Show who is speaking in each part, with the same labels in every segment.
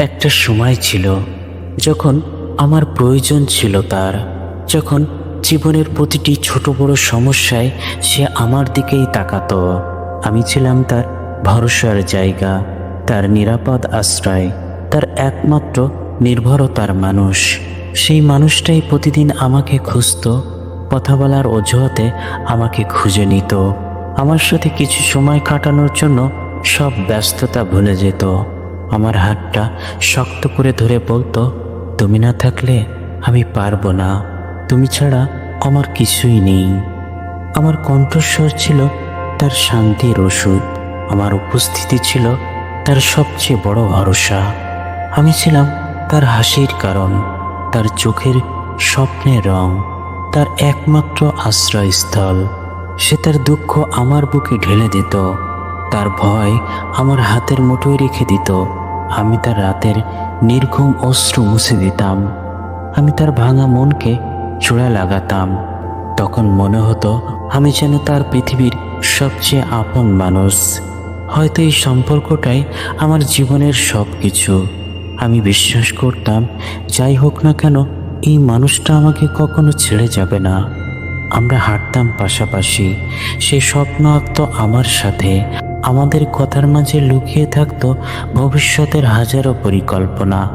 Speaker 1: একটা সময় ছিল যখন আমার প্রয়োজন ছিল তার, যখন জীবনের প্রতিটি ছোট বড় সমস্যায় সে আমার দিকেই তাকাতো। আমি ছিলাম তার ভরসার জায়গা, তার নিরাপদ আশ্রয়, তার একমাত্র নির্ভরতার মানুষ। সেই মানুষটাই প্রতিদিন আমাকে খুঁজত, কথা বলার অজুহাতে আমাকে খুঁজে নিত। আমার সাথে কিছু সময় কাটানোর জন্য সব ব্যস্ততা ভুলে যেত। আমার হাতটা শক্ত করে ধরে বলতো, তুমি না থাকলে আমি পারব না। তুমি ছাড়া আমার কিছুই নেই। আমার কণ্ঠস্বর ছিল তার শান্তির ওষুধ। আমার উপস্থিতি ছিল তার সবচেয়ে বড় ভরসা। আমি ছিলাম তার হাসির কারণ, তার চোখের স্বপ্নের রং, তার একমাত্র আশ্রয়স্থল। সে তার দুঃখ আমার বুকে ঢেলে দিত, তার ভয় আমার হাতের মুঠোয় রেখে দিত। আমি তার রাতের নির্ঘুম অশ্রু মুছে দিতাম। আমি তার ভাঙা মনকে চূড়া লাগাতাম। তখন মনে হতো, আমি যেন তার পৃথিবীর সবচেয়ে আপন মানুষ। হয়তো এই সম্পর্কটাই আমার জীবনের সব কিছু আমি বিশ্বাস করতাম, যাই হোক না কেন, এই মানুষটা আমাকে কখনো ছেড়ে যাবে না। আমরা হাঁটতাম পাশাপাশি, সে স্বপ্ন আঁকত আমার সাথে। আমাদের কথার মাঝে লুকিয়ে থাকত ভবিষ্যতের হাজারো পরিকল্পনা।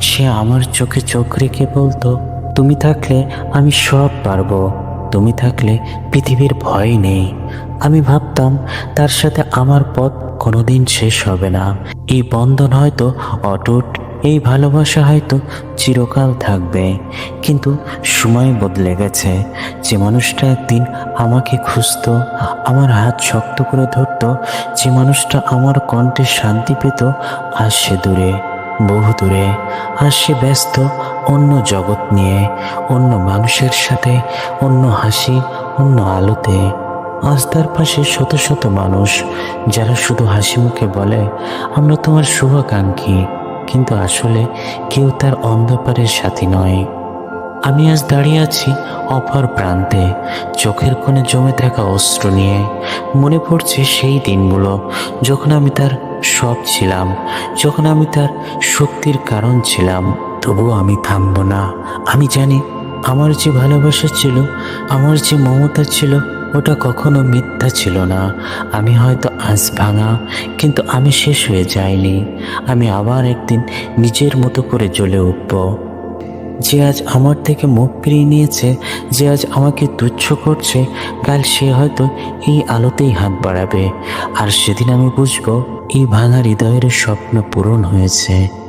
Speaker 1: সে আমার চোখে চোখ রেখে বলতো, তুমি থাকলে আমি সব পারব। তুমি থাকলে পৃথিবীর ভয় নেই। আমি ভাবতাম, তার সাথে আমার পথ কোনোদিন শেষ হবে না। এই বন্ধন হয়তো অটুট এই ভালোবাসা হয়তো চিরকাল থাকবে, কিন্তু সময় বদলে গেছে। যে মানুষটা একদিন আমাকে খুঁজত, আমার হাত শক্ত করে ধরত, যে মানুষটা আমার কণ্ঠে শান্তি পেত আজ সে দূরে, বহু দূরে আজ সে ব্যস্ত অন্য জগৎ নিয়ে, অন্য মানুষের সাথে, অন্য হাসি, অন্য আলোতে। আজ তার পাশে শত শত মানুষ, যারা শুধু হাসি মুখে বলে, আমরা তোমার শুভাকাঙ্ক্ষী। কিন্তু আসলে কেউ তার অন্ধকারের সাথী নয়। আমি আজ দাঁড়িয়ে আছি অপর প্রান্তে, চোখের কোণে জমে থাকা অস্ত্র নিয়ে। মনে পড়ছে সেই দিনগুলো, যখন আমি তার সব ছিলাম, যখন আমি তার শক্তির কারণ ছিলাম। তবুও আমি থামবো না। আমি জানি আমার যে ভালোবাসা ছিল, আমার যে মমতা ছিল ওটা কখনো মিথ্যা ছিল না। আমি হয়তো আজ ভাঙা, কিন্তু আমি শেষ হয়ে যাইনি। আমি আবার একদিন নিজের মতো করে জ্বলে উঠব। যে আজ আমার থেকে মুখ ফিরিয়ে নিয়েছে, যে আজ আমাকে তুচ্ছ করছে, কাল সে হয়তো এই আলোতেই হাত বাড়াবে। আর সেদিন আমি বুঝব, এই ভাঙা হৃদয়ের স্বপ্ন পূরণ হয়েছে।